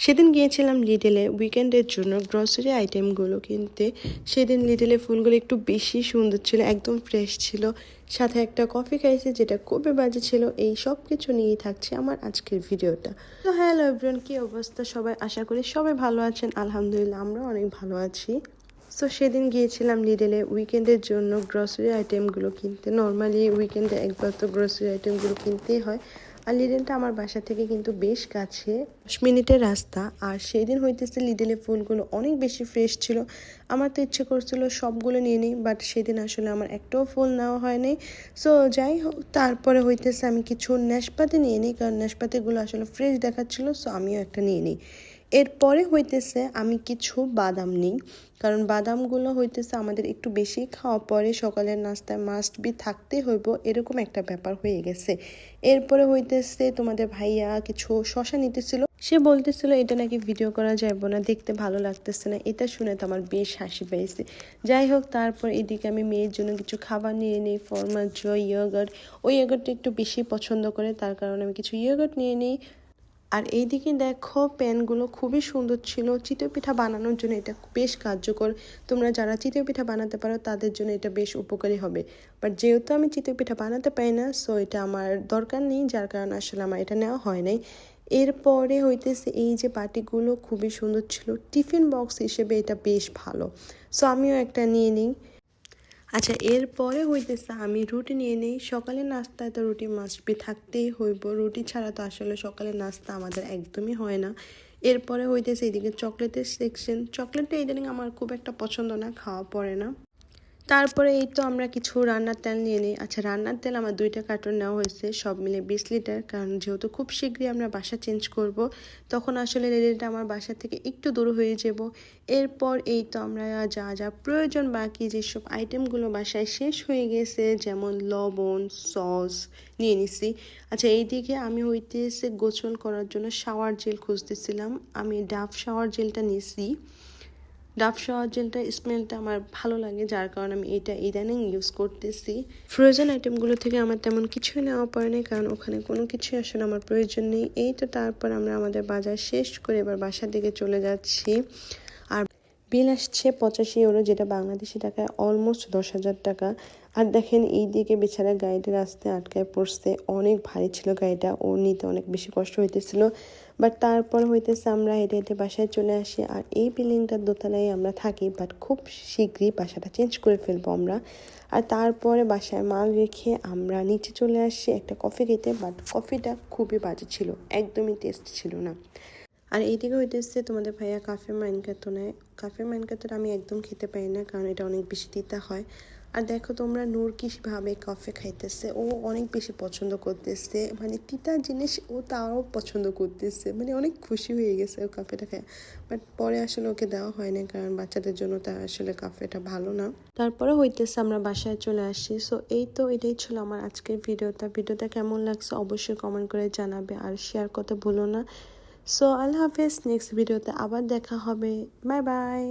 সেদিন গিয়েছিলাম লিডেলে উইকেন্ডের জন্য গ্রসারি আইটেমগুলো কিনতে। সেদিন লিডেলে ফুলগুলো একটু বেশি সুন্দর ছিল, একদম ফ্রেশ ছিল। সাথে একটা কফি খাইছি যেটা খুবই বাজে ছিল, এই সব কিছু নিয়েই থাকছে আমার আজকের ভিডিওটা তো হ্যালো এভরিওয়ান কী অবস্থা সবাই? আশা করি সবাই ভালো আছেন। আলহামদুলিল্লাহ, আমরা অনেক ভালো আছি। সো সেদিন গিয়েছিলাম লিডেলে উইকেন্ডের জন্য গ্রসারি আইটেমগুলো কিনতে। নর্মালি উইকেন্ডে একবার তো গ্রসারি আইটেমগুলো কিনতেই হয়। আর লিডেনটা আমার বাসা থেকে কিন্তু বেশ কাছে। দশ মিনিটের রাস্তা, আর সেই দিন হইতেছে লিডেলে ফুলগুলো অনেক বেশি ফ্রেশ ছিল। আমার তো ইচ্ছে করছিল সবগুলো নিয়ে নিই বাট সেদিন আসলে আমার একটাও ফুল নেওয়া হয়নি। সো যাই হোক, তারপরে হইতেছে আমি কিছু ন্যাসপাতি নিয়ে নিই, কারণ নাশপাতিগুলো আসলে ফ্রেশ দেখাচ্ছিলো সো আমিও একটা নিয়ে নিই। এরপরে হইতেছে আমি কিছু বাদাম নিই। কারণ বাদামগুলো হইতেছে আমাদের একটু বেশি খাওয়া পরে সকালের নাস্তায় মাস্ট বি থাকতে হইব, এরকম একটা ব্যাপার হয়ে গেছে। এরপরে হইতেছে তোমাদের ভাইয়া কিছু শশা নিতেছিল। সে বলতেছিল, এটা নাকি ভিডিও করা যাবে না, দেখতে ভালো লাগতেছে না, এটা শুনে তো আমার বেশ হাসি পেয়েছে যাই হোক, তারপর এদিকে আমি মেয়ের জন্য কিছু খাবার নিয়ে নিই ফরমাল জয় ইয়োগার্ট ওই ইয়োগার্টটা একটু বেশি পছন্দ করে, তার কারণে আমি কিছু ইয়োগার্ট নিয়ে নিই। আর এইদিকে দেখো প্যানগুলো খুবই সুন্দর ছিল। চিতই পিঠা বানানোর জন্য এটা বেশ কার্যকর। তোমরা যারা চিতই পিঠা বানাতে পারো, তাদের জন্য এটা বেশ উপকারী হবে। বাট যেহেতু আমি চিতই পিঠা বানাতে পারি না সো এটা আমার দরকার নেই, যার কারণে আসলে আমার এটা নেওয়া হয় নাই। এরপরে হইতেছে এই যে বাটিগুলো খুবই সুন্দর ছিল। টিফিন বক্স হিসেবে এটা বেশ ভালো। সো আমিও একটা নিয়ে নিই। আচ্ছা এরপরে হইতেছে আমি রুটি নিয়ে নেই। সকালে নাস্তায় তো রুটি মাছবি থাকতেই হইব। রুটি ছাড়া তো আসলে সকালে নাস্তা আমাদের একদমই হয় না। এরপরে হইতেছে এদিকে চকলেটের সেকশন চকলেটটা ইদানিং আমার খুব একটা পছন্দ না, খাওয়া পড়ে না। তারপরে এই তো আমরা কিছু রান্নার তেল নিয়ে নিই। আচ্ছা রান্নার তেল আমার দুইটা কার্টন নেওয়া হয়েছে, সব মিলে বিশ লিটার। কারণ যেহেতু খুব শীঘ্রই আমরা বাসা চেঞ্জ করব, তখন আসলে রেডিটা আমার বাসা থেকে একটু দূর হয়ে যাব। এরপর এই তো আমরা যা যা প্রয়োজন বাকি যেসব আইটেমগুলো বাসায় শেষ হয়ে গেছে, যেমন লবণ, সস নিয়ে নিছি। আচ্ছা এইদিকে আমি হইতেছে গোসল করার জন্য শাওয়ার জেল খুঁজতেছিলাম। আমি ডাভ শাওয়ার জেলটা নিছি। ডাব শাওয়ার জেলটা, স্মেলটা আমার ভালো লাগে, যার কারণে আমি এটা ইদানিং ইউজ করতেছি। ফ্রোজেন আইটেমগুলো থেকে আমার তেমন কিছুই নেওয়া পড়েনি কারণ ওখানে কোনো কিছুই আসলে আমার প্রয়োজন নেই। এই তো তারপর আমরা আমাদের বাজার শেষ করে এবার বাসার দিকে চলে যাচ্ছি। বিল আসছে পঁচাশি ইউরো যেটা বাংলাদেশি টাকায় অলমোস্ট দশ হাজার টাকা। আর দেখেন এই দিকে বেচারা গাড়িটা রাস্তায় আটকায় পড়ছে। অনেক ভারী ছিল গাড়িটা, ও নিতে অনেক বেশি কষ্ট হইতেছিল। বাট তারপর হইতেছে আমরা হেঁটে হেঁটে বাসায় চলে আসি। আর এই বিল্ডিংটার দোতলায় আমরা থাকি বাট খুব শীঘ্রই বাসাটা চেঞ্জ করে ফেলব আমরা। আর তারপরে বাসায় মাল রেখে আমরা নিচে চলে আসি একটা কফি খেতে বাট কফিটা খুবই বাজে ছিল, একদমই টেস্ট ছিল না। আর এইদিকে হইতেছে তোমাদের ভাইয়া কাফে মাইনকাতো নেয় কাফে মাইনকাতোর আমি একদম খেতে পারি না, কারণ এটা অনেক বেশি তিতা হয়। আর দেখো তোমরা নূর কীভাবে কফে খাইতেছে, ও অনেক বেশি পছন্দ করতেছে। মানে তিতা জিনিস ও তাও পছন্দ করতেছে। মানে অনেক খুশি হয়ে গেছে ও কাফেটা খায়। বাট পরে আসলে ওকে দেওয়া হয় না, কারণ বাচ্চাদের জন্য তা আসলে কাফেটা ভালো না। তারপরে হইতেছে আমরা বাসায় চলে আসি। সো এই তো এটাই ছিল আমার আজকের ভিডিওটা। ভিডিওটা কেমন লাগছে অবশ্যই কমেন্ট করে জানাবে। আর শেয়ার করতে ভুলো না। সো আল্লাহ হাফেজ নেক্সট ভিডিওতে আবার দেখা হবে বাই বাই